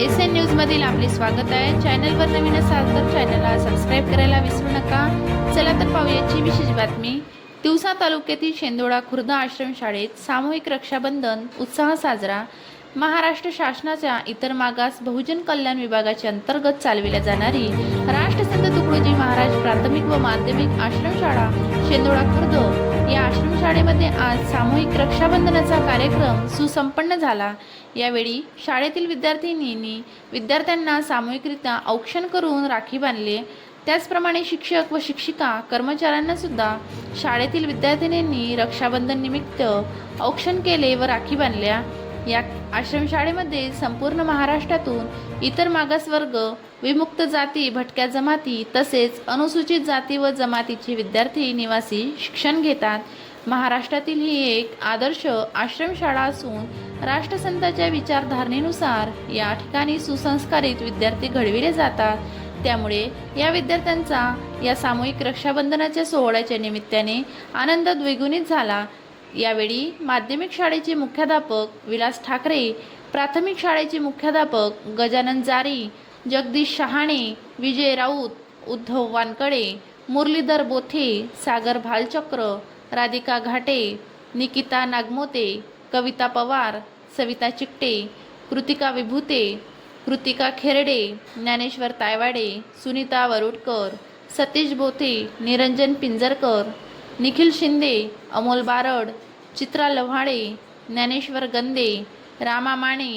S N news मधील आपले स्वागत आहे. चॅनलवर नवीन असाल तर चॅनलला सबस्क्राईब करायला विसरू नका. चला तर पाहुयाची विशेष बातमी. तिवसा तालुक्यातील शेंदोळा खुर्द आश्रम शाळेत सामूहिक रक्षाबंधन उत्साह साजरा. महाराष्ट्र शासनाच्या इतर मागास बहुजन कल्याण विभागाच्या अंतर्गत चालविल्या जाणारी राष्ट्रसंत तुकडोजी महाराज प्राथमिक व माध्यमिक आश्रमशाळा शेंदोळा खुर्द या आश्रमशाळेमध्ये आज सामूहिक रक्षाबंधनाचा कार्यक्रम सुसंपन्न झाला. यावेळी शाळेतील विद्यार्थिनींनी विद्यार्थ्यांना सामूहिकरित्या औक्षण करून राखी बांधले. त्याचप्रमाणे शिक्षक व शिक्षिका कर्मचाऱ्यांना सुद्धा शाळेतील विद्यार्थिनींनी रक्षाबंधन निमित्त औक्षण केले व राखी बांधल्या. या आश्रमशाळेमध्ये संपूर्ण महाराष्ट्रातून इतर मागासवर्ग विमुक्त जाती भटक्या जमाती तसेच अनुसूचित जाती व जमातीचे विद्यार्थी निवासी शिक्षण घेतात. महाराष्ट्रातील ही एक आदर्श आश्रमशाळा असून राष्ट्रसंताच्या विचारधारणेनुसार या ठिकाणी सुसंस्कारित विद्यार्थी घडविले जातात. त्यामुळे या विद्यार्थ्यांचा या सामूहिक रक्षाबंधनाच्या सोहळ्याच्या निमित्ताने आनंद द्विगुणित झाला. यावेळी माध्यमिक शाळेचे मुख्याध्यापक विलास ठाकरे प्राथमिक शाळेचे मुख्याध्यापक गजानन जारी जगदीश शहाणे विजय राऊत उद्धव वानकडे मुरलीधर बोथे सागर भालचक्र राधिका घाटे निकिता नागमोते कविता पवार सविता चिकटे कृतिका विभूते कृतिका खेरडे ज्ञानेश्वर तायवाडे सुनीता वरुडकर सतीश बोथे निरंजन पिंजरकर निखिल शिंदे अमोल बारड चित्रा लव्हाडे ज्ञानेश्वर गंदे रामा माने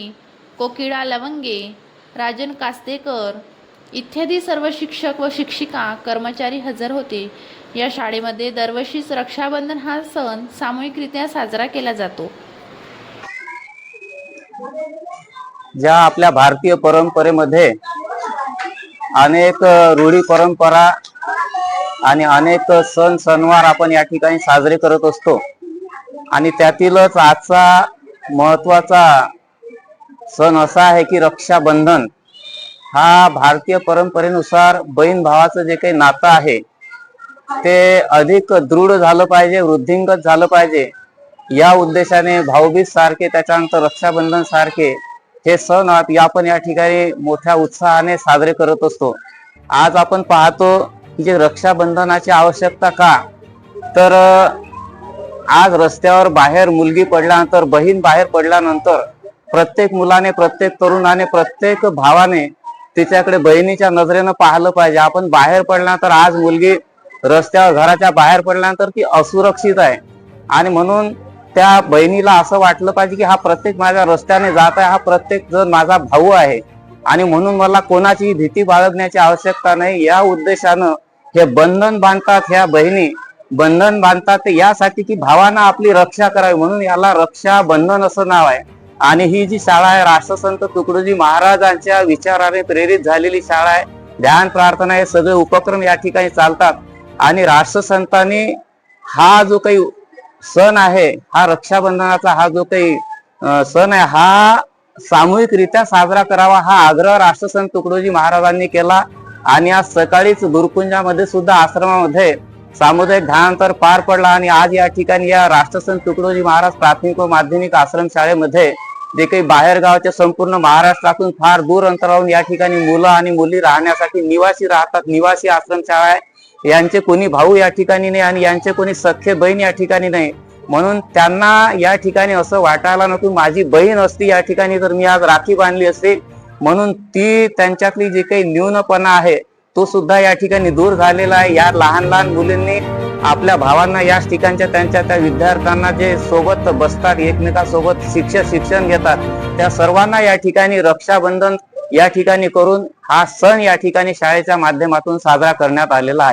कोकिळा लवंगे राजन कास्तेकर इत्यादी सर्व शिक्षक व शिक्षिका कर्मचारी हजर होते. या शाळेमध्ये दरवर्षीच रक्षाबंधन हा सण सामूहिकरित्या साजरा केला जातो. ज्या आपल्या भारतीय परंपरेमध्ये अनेक रूढी परंपरा आणि अनेक सण सणवार आपण या ठिकाणी साजरे करत असतो. आणि त्यातीलच आजचा महत्त्वाचा सण असा आहे की रक्षाबंधन. हा भारतीय परंपरेनुसार बहीण भावाचं जे काही नातं आहे ते अधिक दृढ झालं पाहिजे वृद्धिंगत झालं पाहिजे. या उद्देशाने भाऊबीज सारखे त्याच्यानंतर रक्षाबंधन सारखे हे सण आपण या ठिकाणी मोठ्या उत्साहाने साजरे करत असतो. आज आपण पाहतो की जे रक्षाबंधनाची आवश्यकता का? तर आज रस्त्यावर बाहेर मुलगी पडल्यानंतर बहीण बाहेर पडल्यानंतर प्रत्येक मुलाने प्रत्येक तरुणाने प्रत्येक भावाने तिच्याकडे बहिणीच्या नजरेनं पाहिलं पाहिजे. आपण बाहेर पडल्यानंतर आज मुलगी रस्त्यावर घराच्या बाहेर पडल्यानंतर ती असुरक्षित आहे. आणि म्हणून त्या बहिणीला असं वाटलं पाहिजे की हा प्रत्येक माझ्या रस्त्याने जात आहे हा प्रत्येक जण माझा भाऊ आहे. आणि म्हणून मला कोणाचीही भीती बाळगण्याची आवश्यकता नाही. या उद्देशानं हे बंधन बांधतात ह्या बहिणी. बंधन बांधतात यासाठी की भावांना आपली रक्षा करावी म्हणून याला रक्षा बंधन असं नाव आहे. आणि ही जी शाळा आहे राष्ट्रसंत तुकडोजी महाराजांच्या विचाराने प्रेरित झालेली शाळा आहे. ध्यान प्रार्थना हे सगळे उपक्रम या ठिकाणी चालतात. आणि राष्ट्रसंतांनी हा जो काही सण आहे हा रक्षाबंधनाचा हा जो काही सण आहे हा सामूहिकरित्या साजरा करावा हा आग्रह राष्ट्रसंत तुकडोजी महाराजांनी केला. आणि आज सकाळीच गुरुकुंजामध्ये सुद्धा आश्रमामध्ये सामुदायिक ध्यानांतर पार पडला आणि आज या ठिकाणी या राष्ट्रसंत तुकडोजी महाराज प्राथमिक व माध्यमिक आश्रम शाळेमध्ये जे काही बाहेरगावच्या संपूर्ण महाराष्ट्रातून फार दूर अंतरावरून या ठिकाणी मुलं आणि मुली राहण्यासाठी निवासी राहतात. निवासी आश्रमशाळा आहे. यांचे कोणी भाऊ या ठिकाणी नाही आणि यांचे कोणी सख्खे बहीण या ठिकाणी नाही. म्हणून त्यांना या ठिकाणी असं वाटायला नको. माझी बहीण असती या ठिकाणी तर मी आज राखी बांधली असते. म्हणून ती त्यांच्यातली जी काही न्यूनपणा आहे तो सुद्धा या ठिकाणी दूर झालेला आहे. या लहान लहान मुलींनी आपल्या भावांना याच ठिकाणच्या त्यांच्या त्या विद्यार्थ्यांना जे सोबत बसतात एकमेकांसोबत शिक्षक शिक्षण घेतात त्या सर्वांना या ठिकाणी रक्षाबंधन या ठिकाणी करून हा सण या ठिकाणी शाळेच्या माध्यमातून साजरा करण्यात आलेला आहे.